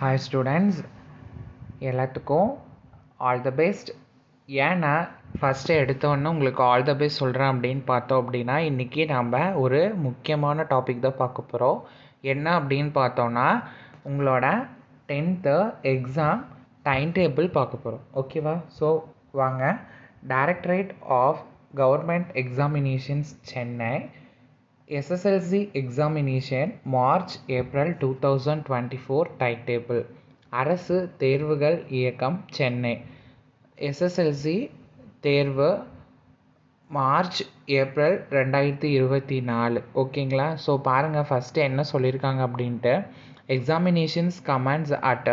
Hi students எல்லாத்துக்கும் all the best ஏன் நான் ஃபஸ்ட்டு எடுத்தோன்னே உங்களுக்கு ஆல் த பெஸ்ட் சொல்கிறேன் அப்படின்னு பார்த்தோம் அப்படின்னா இன்றைக்கி நம்ம ஒரு முக்கியமான டாபிக் தான் பார்க்க போகிறோம் என்ன அப்படின்னு பார்த்தோன்னா உங்களோட டென்த்து எக்ஸாம் டைம் டேபிள் பார்க்க போகிறோம் ஓகேவா ஸோ வாங்க. Directorate of government examinations Chennai SSLC examination March April two thousand twenty four time table அரசு தேர்வுகள் இயக்கம் சென்னை. எஸ்எஸ்எல்சி தேர்வு மார்ச் ஏப்ரல் ரெண்டாயிரத்தி இருபத்தி நாலு. ஓகேங்களா? ஸோ பாருங்கள் ஃபஸ்ட்டு என்ன சொல்லியிருக்காங்க அப்படின்ட்டு. Examinations commences at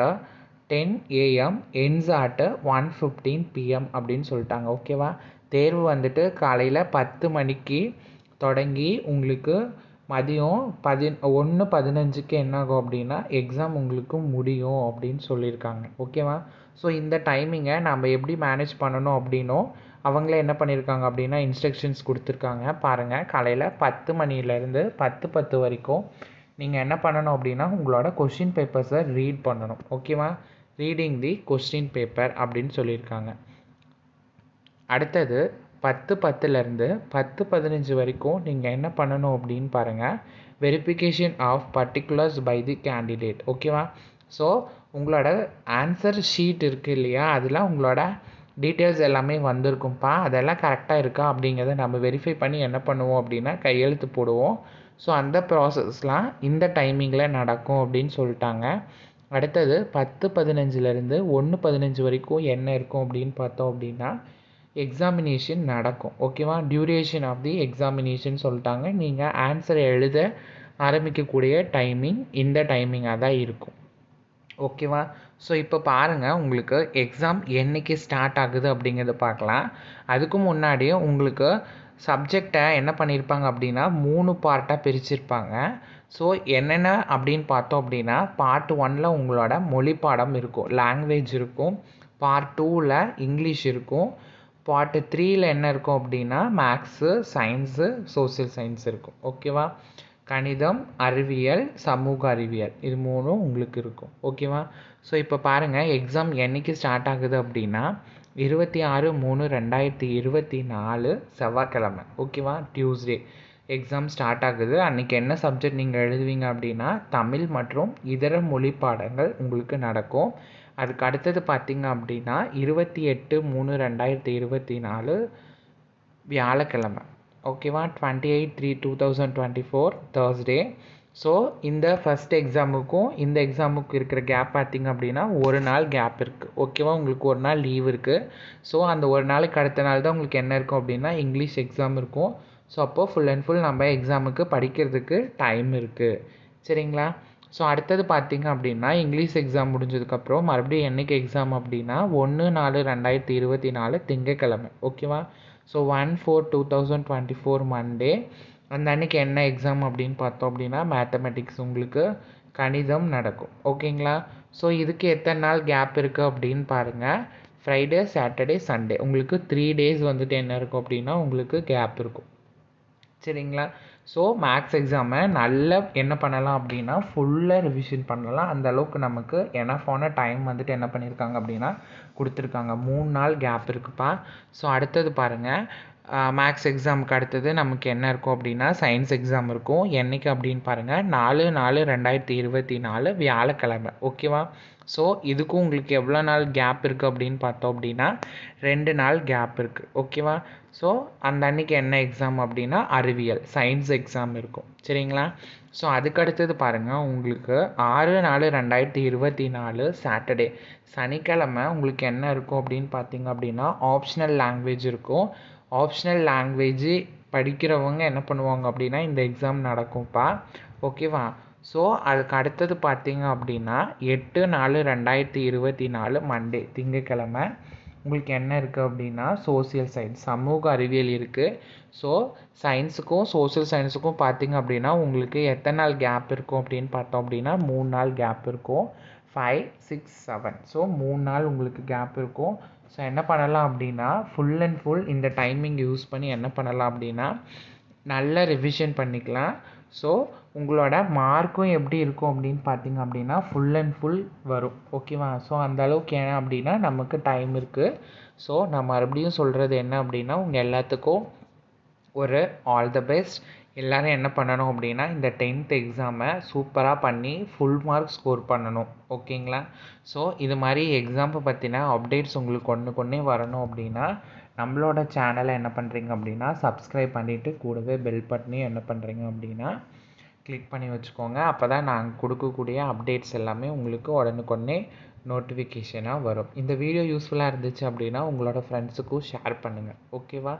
ten AM ends at one fifteen PM அப்படின்னு சொல்லிட்டாங்க. ஓகேவா தேர்வு வந்துட்டு காலையில் பத்து மணிக்கு தொடங்கி உங்களுக்கு மதியம் பதி ஒன்று பதினஞ்சுக்கு என்ன ஆகும் அப்படின்னா எக்ஸாம் உங்களுக்கு முடியும் அப்படின்னு சொல்லியிருக்காங்க. ஓகேவா ஸோ இந்த டைமிங்கை நம்ம எப்படி மேனேஜ் பண்ணணும் அப்படின்னும் அவங்களே என்ன பண்ணியிருக்காங்க அப்படின்னா இன்ஸ்ட்ரக்ஷன்ஸ் கொடுத்துருக்காங்க. பாருங்கள் காலையில் பத்து மணிலேருந்து பத்து பத்து வரைக்கும் நீங்கள் என்ன பண்ணணும் அப்படின்னா உங்களோட கொஷின் பேப்பர்ஸை ரீட் பண்ணணும். ஓகேவா ரீடிங் தி கொஸ்டின் பேப்பர் அப்படின்னு சொல்லியிருக்காங்க. அடுத்தது பத்து பத்துலேருந்து பத்து பதினஞ்சு வரைக்கும் நீங்கள் என்ன பண்ணணும் அப்படின்னு பாருங்கள் verification of particulars by the candidate ஓகேவா ஸோ உங்களோட ஆன்சர் ஷீட் இருக்குது இல்லையா? அதில் உங்களோட டீட்டெயில்ஸ் எல்லாமே வந்திருக்கும்ப்பா அதெல்லாம் கரெக்டாக இருக்கா அப்படிங்கிறத நம்ம வெரிஃபை பண்ணி என்ன பண்ணுவோம் அப்படின்னா கையெழுத்து போடுவோம். ஸோ அந்த ப்ராசஸ்லாம் இந்த டைமிங்கில் நடக்கும் அப்படின்னு சொல்லிட்டாங்க. அடுத்தது பத்து பதினஞ்சுலேருந்து ஒன்று பதினஞ்சு வரைக்கும் என்ன இருக்கும் அப்படின்னு பார்த்தோம் அப்படின்னா எக்ஸாமினேஷன் நடக்கும். ஓகேவா டியூரேஷன் ஆஃப் தி எக்ஸாமினேஷன் சொல்லிட்டாங்க. நீங்கள் ஆன்சரை எழுத ஆரம்பிக்கக்கூடிய டைமிங் இந்த டைமிங்காக தான் இருக்கும். ஓகேவா ஸோ இப்போ பாருங்கள் உங்களுக்கு எக்ஸாம் என்றைக்கு ஸ்டார்ட் ஆகுது அப்படிங்கிறத பார்க்கலாம். அதுக்கு முன்னாடியே உங்களுக்கு சப்ஜெக்டை என்ன பண்ணியிருப்பாங்க அப்படின்னா மூணு பார்ட்டாக பிரிச்சிருப்பாங்க. ஸோ என்னென்ன அப்படின்னு பார்த்தோம் அப்படின்னா பார்ட் ஒனில் உங்களோட மொழி பாடம் இருக்கும். லாங்குவேஜ் இருக்கும். பார்ட் டூவில் இங்கிலீஷ் இருக்கும். பார்ட்டு த்ரீயில் என்ன இருக்கும் அப்படின்னா மேக்ஸு சயின்ஸு சோசியல் சயின்ஸ் இருக்கும். ஓகேவா கணிதம் அறிவியல் சமூக அறிவியல். இது மூணும் உங்களுக்கு இருக்கும். ஓகேவா ஸோ இப்போ பாருங்கள் எக்ஸாம் என்றைக்கு ஸ்டார்ட் ஆகுது அப்படின்னா இருபத்தி ஆறு மூணு ரெண்டாயிரத்தி இருபத்தி நாலு செவ்வாய்க்கிழமை. ஓகேவா டியூஸ்டே எக்ஸாம் ஸ்டார்ட் ஆகுது. அன்றைக்கி என்ன சப்ஜெக்ட் நீங்கள் எழுதுவீங்க அப்படின்னா தமிழ் மற்றும் இதர மொழி பாடங்கள் உங்களுக்கு நடக்கும். அதுக்கு அடுத்தது பார்த்திங்க அப்படின்னா இருபத்தி எட்டு மூணு ரெண்டாயிரத்தி இருபத்தி நாலு வியாழக்கிழமை. ஓகேவா twenty eight three two thousand twenty four Thursday so இந்த ஃபஸ்ட் எக்ஸாமுக்கும் இந்த எக்ஸாமுக்கும் இருக்கிற கேப் பார்த்திங்க அப்படின்னா ஒரு நாள் கேப் இருக்குது ஓகேவா உங்களுக்கு ஒரு நாள் லீவ் இருக்குது ஸோ அந்த ஒரு நாளுக்கு அடுத்த நாள் தான் உங்களுக்கு என்ன இருக்கும் அப்படின்னா இங்கிலீஷ் எக்ஸாம் இருக்கும். ஸோ அப்போது ஃபுல் அண்ட் ஃபுல் நம்ம எக்ஸாமுக்கு படிக்கிறதுக்கு டைம் இருக்குது சரிங்களா? ஸோ அடுத்தது பார்த்திங்க அப்படின்னா இங்கிலீஷ் எக்ஸாம் முடிஞ்சதுக்கப்புறம் மறுபடியும் என்றைக்கு எக்ஸாம் அப்படின்னா ஒன்று நாலு ரெண்டாயிரத்தி இருபத்தி நாலு திங்கக்கிழமை. ஓகேவா so one four two thousand twenty four Monday அந்த அன்றைக்கி என்ன எக்ஸாம் அப்படின்னு பார்த்தோம் அப்படின்னா மேத்தமெட்டிக்ஸ் உங்களுக்கு கணிதம் நடக்கும். ஓகேங்களா ஸோ இதுக்கு எத்தனை நாள் கேப் இருக்குது அப்படின்னு பாருங்கள் ஃப்ரைடே சாட்டர்டே சண்டே உங்களுக்கு த்ரீ டேஸ் வந்துட்டு என்ன இருக்கும் அப்படின்னா உங்களுக்கு கேப் இருக்கும். சரிங்களா? ஸோ மேக்ஸ் எக்ஸாமை நல்ல என்ன பண்ணலாம் அப்படின்னா ஃபுல்லாக ரிவிஷன் பண்ணலாம். அந்த அளவுக்கு நமக்கு எனஃபான டைம் வந்துட்டு என்ன பண்ணியிருக்காங்க அப்படின்னா கொடுத்துருக்காங்க. மூணு நாள் கேப் இருக்குப்பா. ஸோ அடுத்தது பாருங்கள் மேக்ஸ் எக்ஸாமுக்கு அடுத்தது நமக்கு என்ன இருக்கும் அப்படின்னா சயின்ஸ் எக்ஸாம் இருக்கும். என்றைக்கு அப்படின்னு பாருங்கள் நாலு நாலு ரெண்டாயிரத்தி இருபத்தி நாலு வியாழக்கிழமை. ஓகேவா ஸோ இதுக்கும் உங்களுக்கு எவ்வளோ நாள் கேப் இருக்குது அப்படின்னு பார்த்தோம் அப்படின்னா ரெண்டு நாள் கேப் இருக்குது ஓகேவா ஸோ அந்த அன்னைக்கு என்ன எக்ஸாம் அப்படின்னா அறிவியல் சயின்ஸ் எக்ஸாம் இருக்கும். சரிங்களா? ஸோ அதுக்கு அடுத்தது பாருங்கள் உங்களுக்கு ஆறு நாலு ரெண்டாயிரத்தி இருபத்தி நாலு சாட்டர்டே சனிக்கிழமை உங்களுக்கு என்ன இருக்கும் அப்படின்னு பார்த்தீங்க அப்படின்னா ஆப்ஷனல் லாங்குவேஜ் இருக்கும். ஆப்ஷனல் லாங்குவேஜு படிக்கிறவங்க என்ன பண்ணுவாங்க அப்படின்னா இந்த எக்ஸாம் நடக்கும்ப்பா. ஓகேவா ஸோ அதுக்கு அடுத்தது பார்த்தீங்க அப்படின்னா எட்டு நாலு ரெண்டாயிரத்தி இருபத்தி நாலு மண்டே திங்கக்கிழமை. உங்களுக்கு என்ன இருக்குது அப்படின்னா சோசியல் சயின்ஸ் சமூக அறிவியல் இருக்குது ஸோ சயின்ஸுக்கும் சோசியல் சயின்ஸுக்கும் பார்த்தீங்க அப்படின்னா உங்களுக்கு எத்தனை நாள் கேப் இருக்கும் அப்படின்னு பார்த்தோம் அப்படின்னா மூணு நாள் கேப் இருக்கும். ஃபைவ் சிக்ஸ் செவன் ஸோ மூணு நாள் உங்களுக்கு கேப் இருக்கும். ஸோ என்ன பண்ணலாம் அப்படின்னா ஃபுல் அண்ட் ஃபுல் இந்த டைமிங் யூஸ் பண்ணி என்ன பண்ணலாம் அப்படின்னா நல்ல ரிவிஷன் பண்ணிக்கலாம். ஸோ உங்களோட மார்க்கும் எப்படி இருக்கும் அப்படின்னு பார்த்தீங்க அப்படின்னா ஃபுல் அண்ட் ஃபுல் வரும். ஓகேவா ஸோ அந்த அளவுக்கு ஏன் அப்படின்னா நமக்கு டைம் இருக்குது ஸோ நான் மறுபடியும் சொல்கிறது என்ன அப்படின்னா உங்கள் எல்லாத்துக்கும் ஒரு ஆல் த பெஸ்ட் எல்லோரும் என்ன பண்ணணும் அப்படின்னா இந்த டென்த் எக்ஸாமை சூப்பராக பண்ணி ஃபுல் மார்க் ஸ்கோர் பண்ணணும். ஓகேங்களா? ஸோ இது மாதிரி எக்ஸாம்பை பற்றின அப்டேட்ஸ் உங்களுக்கு ஒன்று கொண்டே வரணும் அப்படின்னா நம்மளோட சேனலை என்ன பண்ணுறீங்க அப்படின்னா சப்ஸ்கிரைப் பண்ணிவிட்டு கூடவே பெல் பட்டனையும் என்ன பண்ணுறீங்க அப்படின்னா கிளிக் பண்ணி வச்சுக்கோங்க. அப்போ தான் நாங்கள் கொடுக்கக்கூடிய அப்டேட்ஸ் எல்லாமே உங்களுக்கு உடனுக்குடனே நோட்டிஃபிகேஷனாக வரும். இந்த வீடியோ யூஸ்ஃபுல்லாக இருந்துச்சு அப்படின்னா உங்களோட ஃப்ரெண்ட்ஸுக்கும் ஷேர் பண்ணுங்கள் ஓகேவா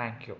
தேங்க்யூ